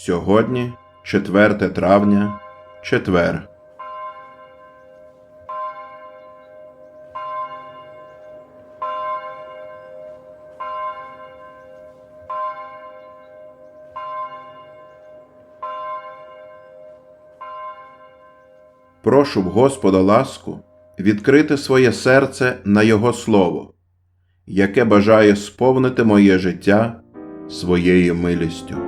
Сьогодні 4 травня, четвер. Прошу в Господа ласку відкрити своє серце на Його Слово, яке бажає сповнити моє життя своєю милістю.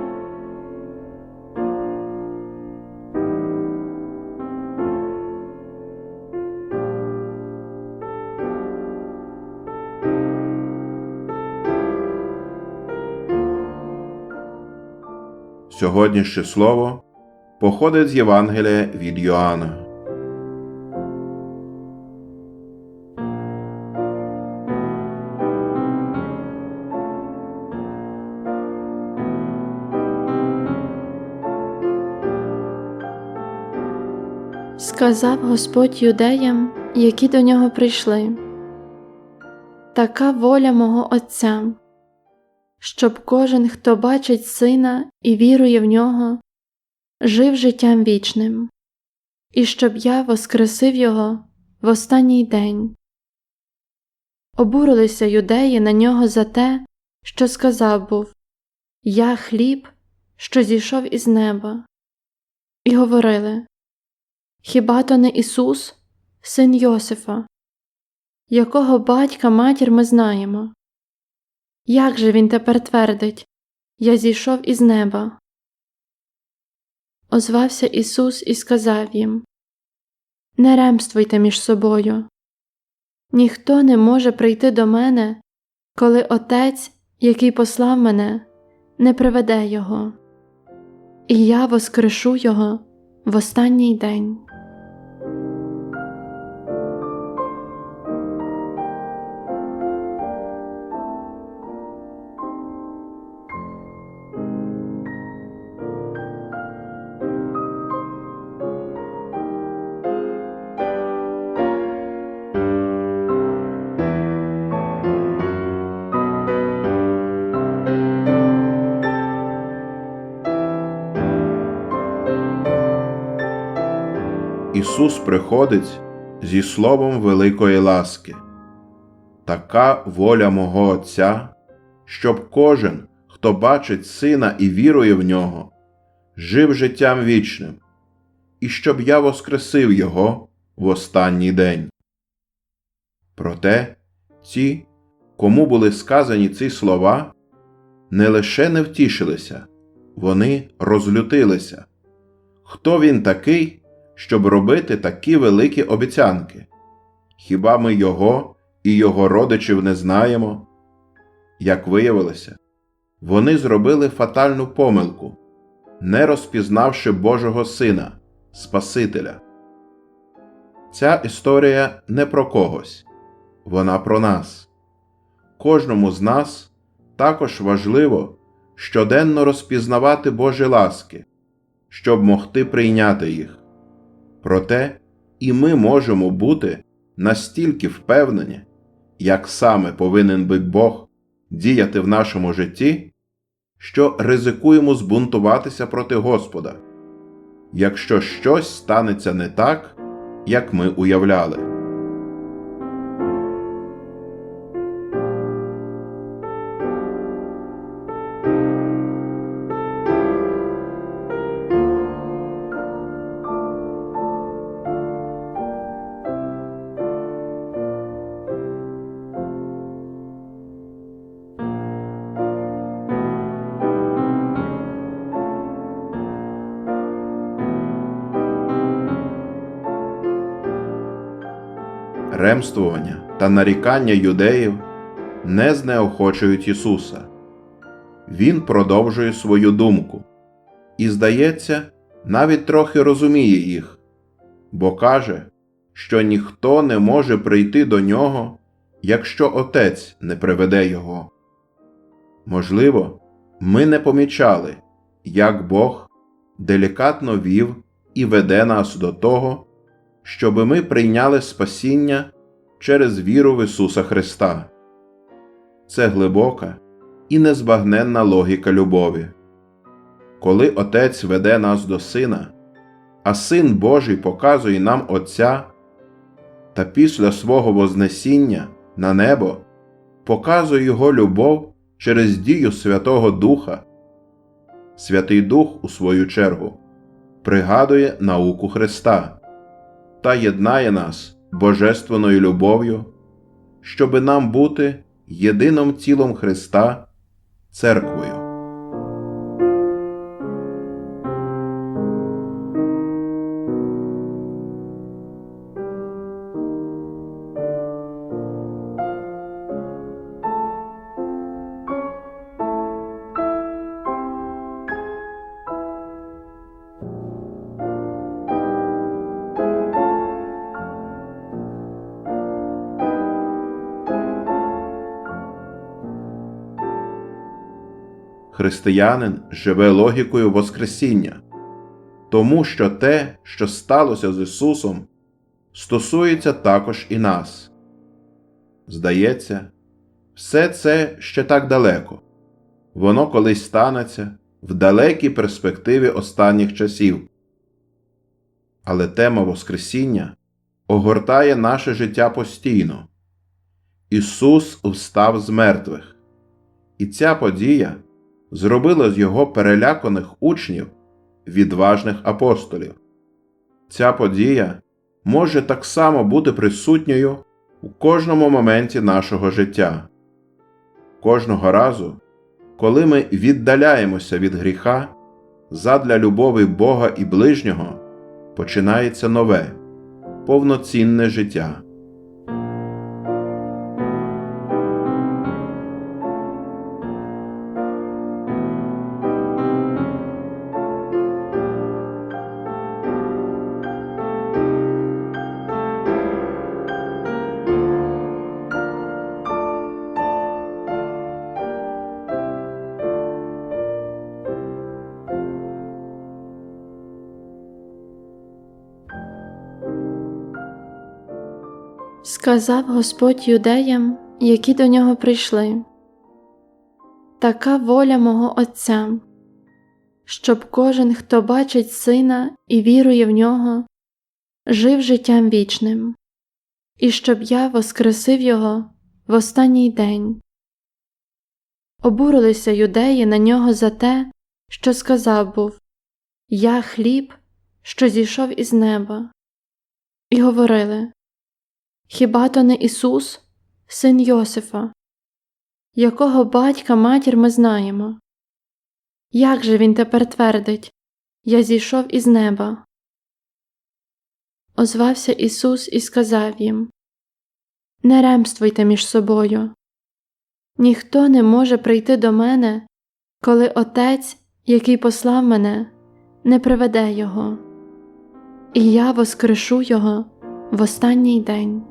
Сьогоднішнє слово походить з Євангелія від Йоанна. Сказав Господь юдеям, які до нього прийшли. Така воля мого Отця, щоб кожен, хто бачить сина і вірує в нього, жив життям вічним, і щоб я воскресив його в останній день. Обурилися юдеї на нього за те, що сказав був Я хліб, що зійшов із неба, і говорили Хіба то не Ісус, син Йосифа, якого батька матір ми знаємо? Як же він тепер твердить Я зійшов із неба? Озвався Ісус і сказав їм Не ремствуйте між собою. Ніхто не може прийти до мене, коли Отець, який послав мене, не приведе Його, і я воскрешу Його в останній день. Ісус приходить зі словом великої ласки. Така воля мого Отця, щоб кожен, хто бачить Сина і вірує в нього, жив життям вічним, і щоб я воскресив Його в останній день. Проте ті, кому були сказані ці слова, не лише не втішилися, вони розлютилися. Хто він такий? Щоб робити такі великі обіцянки? Хіба ми його і його родичів не знаємо? Як виявилося, вони зробили фатальну помилку, не розпізнавши Божого Сина, Спасителя. Ця історія не про когось, вона про нас. Кожному з нас також важливо щоденно розпізнавати Божі ласки, щоб могти прийняти їх. Проте і ми можемо бути настільки впевнені, як саме повинен би Бог діяти в нашому житті, що ризикуємо збунтуватися проти Господа, якщо щось станеться не так, як ми уявляли. Ремствування та нарікання юдеїв не знеохочують Ісуса. Він продовжує свою думку і, здається, навіть трохи розуміє їх, бо каже, що ніхто не може прийти до нього, якщо Отець не приведе його. Можливо, ми не помічали, як Бог делікатно вів і веде нас до того, щоби ми прийняли спасіння через віру в Ісуса Христа. Це глибока і незбагненна логіка любові. коли Отець веде нас до Сина, а Син Божий показує нам Отця, та після свого Вознесіння на небо показує Його любов через дію Святого Духа. Святий Дух, у свою чергу, пригадує науку Христа та єднає нас божественною любов'ю, щоби нам бути єдиним тілом Христа, церквою. Християнин живе логікою Воскресіння, тому що те, що сталося з Ісусом, стосується також і нас. Здається, все це ще так далеко, воно колись станеться в далекій перспективі останніх часів. Але тема Воскресіння огортає наше життя постійно. Ісус встав з мертвих, і ця подія зробила з його переляканих учнів відважних апостолів. Ця подія може так само бути присутньою у кожному моменті нашого життя. Кожного разу, коли ми віддаляємося від гріха, задля любові Бога і ближнього починається нове, повноцінне життя. Сказав Господь юдеям, які до нього прийшли. Така воля мого Отця, щоб кожен, хто бачить сина і вірує в нього, жив життям вічним, і щоб я воскресив його в останній день. Обурилися юдеї на нього за те, що сказав був Я хліб, що зійшов із неба, і говорили Хіба то не Ісус, син Йосифа, якого батька матір ми знаємо? Як же він тепер твердить Я зійшов із неба? Озвався Ісус і сказав їм Не ремствуйте між собою. Ніхто не може прийти до мене, коли Отець, який послав мене, не приведе Його, і я воскрешу Його в останній день.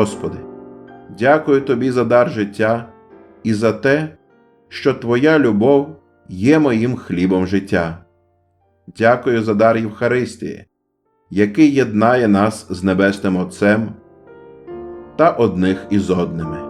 Господи, дякую Тобі за дар життя і за те, що Твоя любов є моїм хлібом життя. Дякую за дар Євхаристії, який єднає нас з Небесним Отцем та одних із одними.